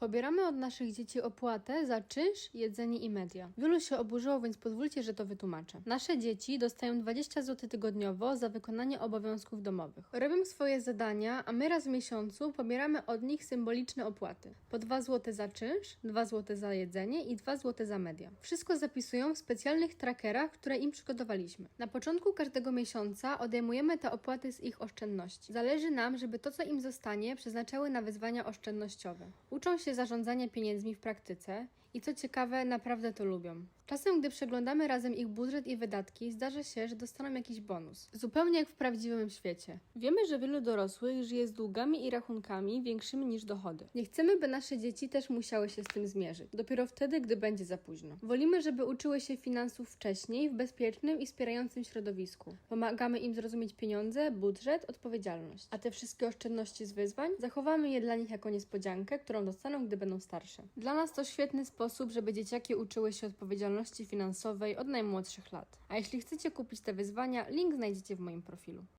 Pobieramy od naszych dzieci opłatę za czynsz, jedzenie i media. Wielu się oburzyło, więc pozwólcie, że to wytłumaczę. Nasze dzieci dostają 20 zł tygodniowo za wykonanie obowiązków domowych. Robią swoje zadania, a my raz w miesiącu pobieramy od nich symboliczne opłaty. Po 2 zł za czynsz, 2 zł za jedzenie i 2 zł za media. Wszystko zapisują w specjalnych trackerach, które im przygotowaliśmy. Na początku każdego miesiąca odejmujemy te opłaty z ich oszczędności. Zależy nam, żeby to, co im zostanie, przeznaczały na wyzwania oszczędnościowe. Uczą się zarządzania pieniędzmi w praktyce i co ciekawe, naprawdę to lubią. Czasem, gdy przeglądamy razem ich budżet i wydatki, zdarza się, że dostaną jakiś bonus. Zupełnie jak w prawdziwym świecie. Wiemy, że wielu dorosłych żyje z długami i rachunkami większymi niż dochody. Nie chcemy, by nasze dzieci też musiały się z tym zmierzyć. Dopiero wtedy, gdy będzie za późno. Wolimy, żeby uczyły się finansów wcześniej, w bezpiecznym i wspierającym środowisku. Pomagamy im zrozumieć pieniądze, budżet, odpowiedzialność. A te wszystkie oszczędności z wyzwań zachowamy je dla nich jako niespodziankę, którą dostaną, gdy będą starsze. Dla nas to świetny sposób, żeby dzieciaki uczyły się odpowiedzialności finansowej od najmłodszych lat. A jeśli chcecie kupić te wyzwania, link znajdziecie w moim profilu.